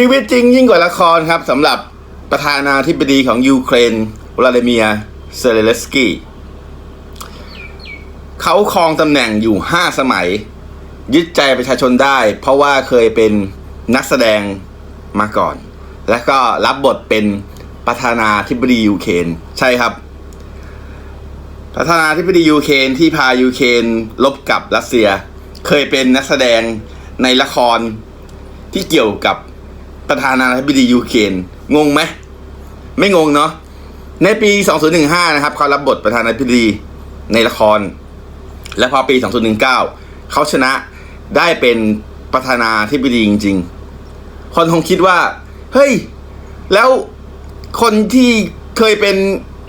ชีวิตจริงยิ่งกว่าละครครับสำหรับประธานาธิบดีของยูเครนวลาดิเมียเซเลเลสกี้เขาครองตำแหน่งอยู่ 5 สมัย ยึดใจประชาชนได้ เพราะว่าเคยเป็นนักแสดงมาก่อน และก็รับบทเป็นประธานาธิบดียูเครนใช่ครับ ประธานาธิบดียูเครนที่พายูเครนลบกับรัสเซีย เคยเป็นนักแสดงในละครที่เกี่ยวกับ ประธานาธิบดียูเครนงงไหมไม่งงเนาะในปี 2015 นะครับเขารับบทประธานาธิบดีในละคร และพอปี 2019 เขาชนะได้เป็นประธานาธิบดีจริง ๆ คนคงคิดว่า เฮ้ย แล้วคนที่เคยเป็น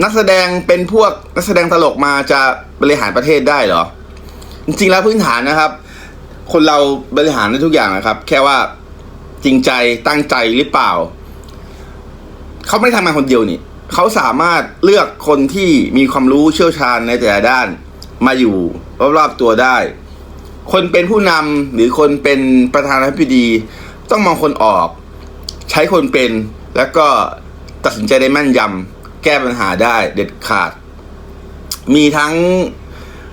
นักแสดงเป็นพวกนักแสดงตลกมาจะบริหารประเทศได้เหรอ จริงๆแล้วพื้นฐานนะครับ คนเราบริหารได้ทุกอย่างนะครับ แค่ว่า จริงใจตั้งใจหรือเปล่า เขาไม่ได้ทำงานคนเดียวนี่เขาสามารถเลือกคนที่มีความรู้เชี่ยวชาญในแต่ละด้านมาอยู่รอบๆตัวได้ คนเป็นผู้นำหรือคนเป็นประธานาธิบดี ต้องมองคนออก ใช้คนเป็นแล้วก็ตัดสินใจได้แม่นยำแก้ปัญหาได้เด็ดขาด มีทั้ง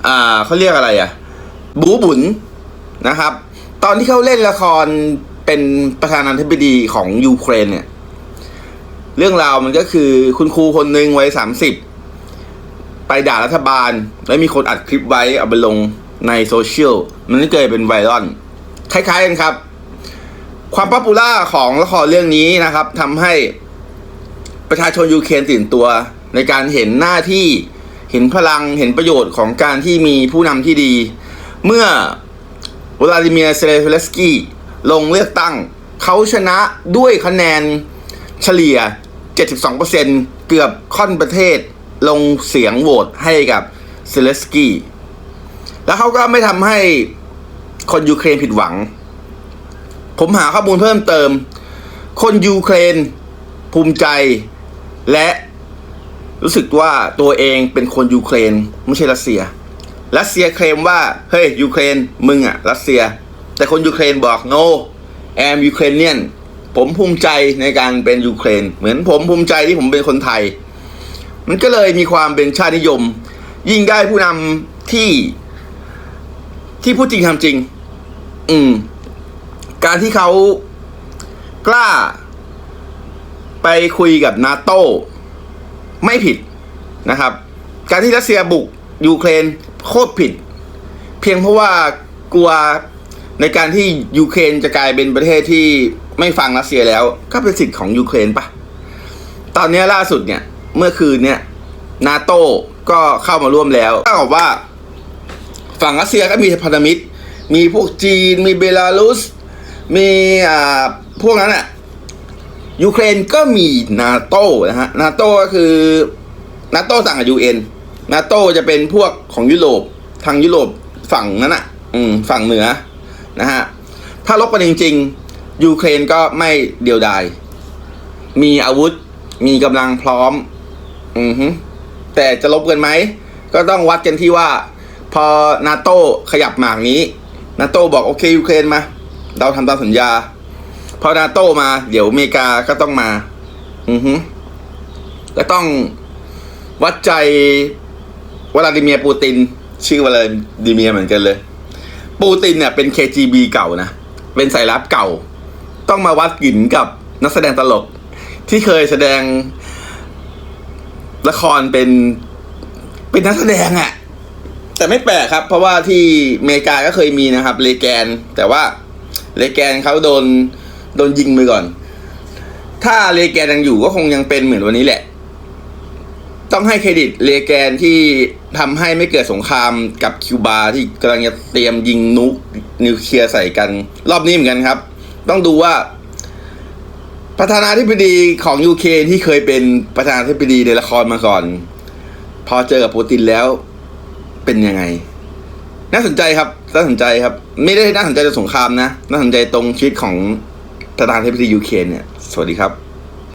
อ่าเขาเรียกอะไรอะบูบุญนะครับ ตอนที่เขาเล่นละคร เป็นประธานาธิบดีของยูเครนเนี่ย เรื่องราวมันก็คือคุณครูคนหนึ่งวัยสามสิบไปด่ารัฐบาล แล้วมีคนอัดคลิปไว้เอาไปลงในโซเชียลมันก็เกิดเป็นไวรัลคล้ายๆกันครับ ความป๊อปปูล่าของละครเรื่องนี้นะครับทำให้ประชาชนยูเครนตื่นตัวในการเห็นหน้าที่เห็นพลังเห็นประโยชน์ของการที่มีผู้นำที่ดี เมื่อวลาดิเมียร์เซเลเลสกี้ ลงเลือกตั้ง เขาชนะด้วยคะแนนเฉลี่ย 72%เกือบค่อนประเทศลงเสียงโหวตให้กับเซเลสกี้ แล้วเขาก็ไม่ทำให้คนยูเครนผิดหวัง ผมหาข้อมูลเพิ่มเติม คนยูเครนภูมิใจและรู้สึกว่าตัวเองเป็นคนยูเครนไม่ใช่รัสเซีย รัสเซียเคลมว่า เฮ้ยยูเครนมึงอะรัสเซีย แต่คนยูเครนบอก no am Ukrainian ผมภูมิใจในการเป็นยูเครน เหมือนผมภูมิใจที่ผมเป็นคนไทย มันก็เลยมีความเป็นชาตินิยม ยิ่งได้ผู้นำที่ที่พูดจริงทำจริง อืม การที่เขากล้า ไปคุยกับนาโต้ไม่ผิดนะครับ การที่รัสเซียบุกยูเครนโคตรผิด เพียงเพราะว่ากลัว ในการที่ยูเครนจะกลายเป็นประเทศที่ไม่ฟังรัสเซียแล้ว ก็เป็นสิทธิ์ของยูเครนปะตอนนี้ล่าสุดเนี่ย เมื่อคืนเนี่ยนาโต้ก็เข้ามาร่วมแล้วถ้ากับว่า ฝั่งรัสเซียก็มีพันธมิตร มีพวกจีน มีเบลารุส มีอ่าพวกนั้นอะยูเครนก็มีนาโต้นะฮะนาโต้ก็คือนาโต้ต่งกับยูเอ็นนาโต้จะเป็นพวกของยุโรปทางยุโรปฝั่งนั้นอะอืมฝั่งเหนือ นะฮะ ถ้าลบกันจริง ๆ ยูเครนก็ไม่เดียวดาย มีอาวุธ มีกำลังพร้อม อือฮึแต่จะลบกันไหม ก็ต้องวัดกันที่ว่า พอนาโต้ขยับหมากนี้ นาโต้บอกโอเคยูเครนมา เราทำตามสัญญา พอนาโต้มาเดี๋ยวอเมริกาก็ต้องมา อือฮึก็ต้องวัดใจวลาดิเมียร์ปูติน ชื่อวลาดิเมียร์เหมือนกันเลย ปูตินเนี่ยเป็น KGB เก่านะ เป็นสายลับเก่า ต้องมาวัดกลิ่นกับนักแสดงตลก ที่เคยแสดงละครเป็นเป็นนักแสดงอะ่ะ แต่ไม่แปลกครับ เพราะว่าที่อเมริกาก็เคยมีนะครับ เลแกน แต่ว่าเลแกนเขาโดนโดนยิงไปก่อน ถ้าเลแกนยังอยู่ก็คงยังเป็นเหมือนวันนี้แหละ ต้องให้เครดิตเลแกนที่ทำให้ไม่เกิดสงครามกับคิวบาที่กำลังจะเตรียมยิงนุกนิวเคลียร์ใส่กัน รอบนี้เหมือนกันครับ ต้องดูว่า ประธานาธิบดีของยูเครนที่เคยเป็นประธานาธิบดีในละครมาก่อน พอเจอกับปูตินแล้วเป็นยังไง น่าสนใจครับ น่าสนใจครับ ไม่ได้น่าสนใจในสงครามนะ น่าสนใจตรงชีวิตของประธานาธิบดียูเครนเนี่ย สวัสดีครับ